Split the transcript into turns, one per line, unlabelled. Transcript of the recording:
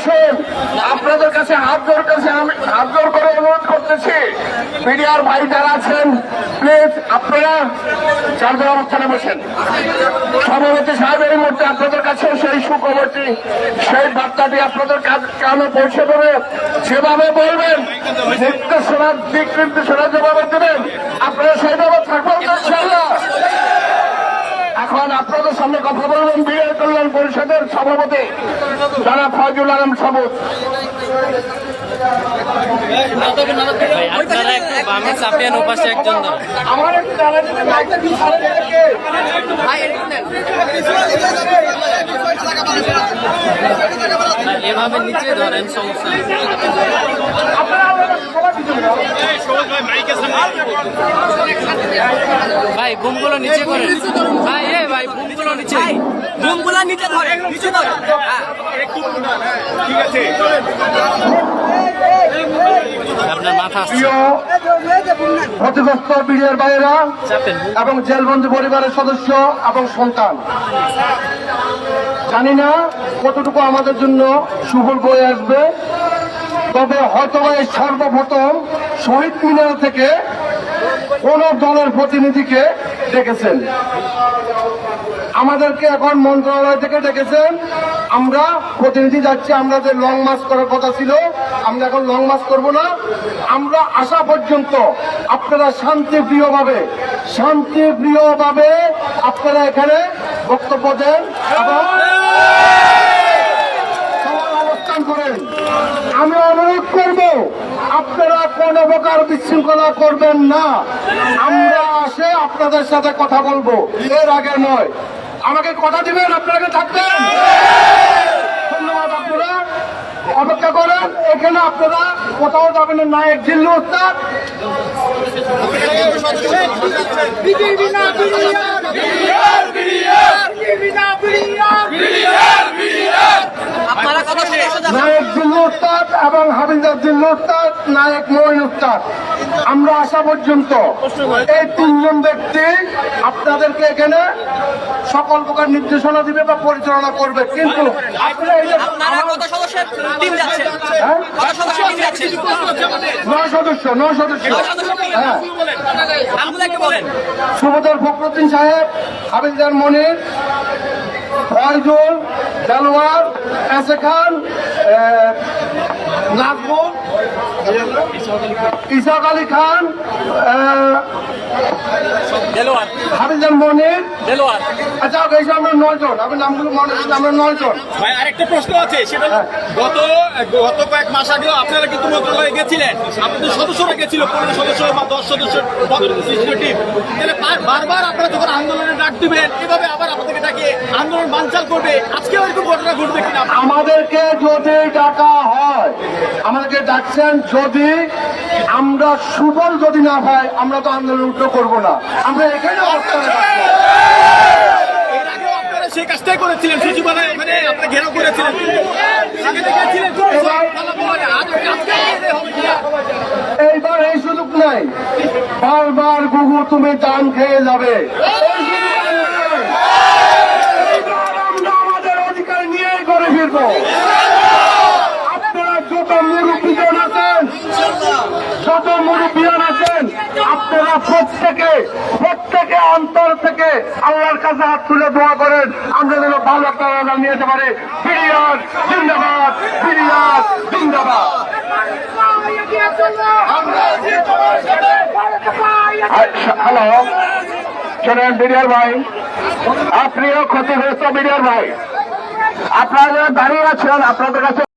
আসুন। আপনাদের কাছে হাত জোর কাছে আমি হাত জোর করে অনুরোধ করতেছি। মিডিয়ার ভাই যারা আছেন প্লিজ আপনারা জন অবস্থানে বসেন। সভাপতি সাহেব এই মুহূর্তে আপনাদের কাছে সেই সুখবরটি, সেই বার্তাটি আপনাদের কানে পৌঁছে দেবে। যেভাবে বলবেন নির্দেশনা দিক নির্দেশনা যেভাবে দেবেন, আপনারা সেইভাবে থাকবেন এখন আপনাদের সামনে কথা বলবেন বিএ কল্যাণ পরিষদের সভাপতি। যারা ফয়জুল আলম সাবুত
ভাই আপনারা একটু বামে চাপিয়ে উপাসে একজন
আমার একটু জানা যদি মাইকটা কি ছাড়ে দেখে।
এভাবে নিচে ধরেন সমস্যা। ভাই বুমগুলো নিচে করেন ভাই এ ভাই বুমগুলো নিচে বুমগুলো নিচে ধরে নিচে ধরে। আপনার মাথা আসছে।
প্রিয় ক্ষতিগ্রস্ত
চাপেন
এবং জেলবন্দি পরিবারের সদস্য এবং সন্তান জানি না কতটুকু আমাদের জন্য সুফল বয়ে আসবে তবে হয়তো এই সর্বপ্রথম শহীদ মিনার থেকে কোন দলের প্রতিনিধিকে ডেকেছেন। আমাদেরকে এখন মন্ত্রণালয় থেকে ডেকেছেন। আমরা প্রতিনিধি যাচ্ছি, আমরা যে লং মার্চ করার কথা ছিল, আমরা এখন লং মার্চ করব না। আমরা আসা পর্যন্ত আপনারা শান্তিপ্রিয়ভাবে শান্তিপ্রিয়ভাবে আপনারা এখানে বক্তব্য দেন অবস্থান করেন। আমি অনুরোধ করব, আপনারা কোন প্রকার বিশৃঙ্খলা করবেন না। আমরা আসে আপনাদের সাথে কথা বলব। এর আগে নয় আমাকে কথা দিবেন, আপনারা থাকবেন? ধন্যবাদ আপনারা। অপেক্ষা করেন, এখানে আপনারা কোথাও যাবেন না। নায়ক জিল্লু উস্তাদ। নায়ক জিল্লু উস্তাদ এবং হাবিলদার জিল্লু উস্তাদ, নায়ক মহিন উস্তাদ। আমরা আসা পর্যন্ত এই তিনজন ব্যক্তি আপনাদেরকে এখানে সকল প্রকার নির্দেশনা দিবে বা পরিচালনা করবে কিন্তু হ্যাঁ? নয় সদস্য নয় সদস্য। হ্যাঁ। ফখরুদ্দিন সাহেব হাবিলদার মনির ফয়জুল দেলোয়ার এসে খান নাজমুল ইসাক আলী খান হাবিলদার মনির। আচ্ছা এই যে আমরা নয় জন আমি নামগুলো মনে করছি আমরা নয় জন
ভাই আরেকটা প্রশ্ন আছে সেটা গত গত কয়েক মাস আগেও আপনারা কিন্তু মন্ত্রণালয়ে গেছিলেন? আপনাদের সদস্যরা গেছিল পনেরো সদস্য বা দশ সদস্য টিম তাহলে বারবার আপনারা যখন আন্দোলনের ডাক দিবেন এভাবে আবার আপনাদেরকে ডাকে আন্দোলন বানচাল করবে আজকেও এরকম ঘটনা ঘটবে কিনা?
আমাদেরকে যদি ডাকা হয় আমাদেরকে ডাকছেন যদি আমরা সুফল যদি না হয় আমরা তো আন্দোলন উল্টো করব না। আমরা এখানে
সেই কাজটাই করেছিলেন সচিবালয় ঘেরাও করেছিলেন।
এইবার এই সুযোগ নাই। বারবার গুগু তুমি টান খেয়ে যাবে। আমাদের অধিকার নিয়েই করে ফিরবো আপনারা যত মুরব্বীজন আছেন যত মুরব্বীজন আছেন আপনারা প্রত্যেকে প্রত্যেকে অন্তর থেকে আল্লাহর কাছে হাত তুলে দোয়া করেন। আমরা যেন ভালো একটা রান্না নিয়ে যেতে পারি। বিরিয়ান জিন্দাবাদ বিরিয়ান জিন্দাবাদ। হ্যালো। শোনেন বিরিয়ার ভাই। আপনিও ক্ষতিগ্রস্ত বিরিয়ার ভাই। আপনারা যারা দাঁড়িয়ে আছেন, আপনাদের কাছে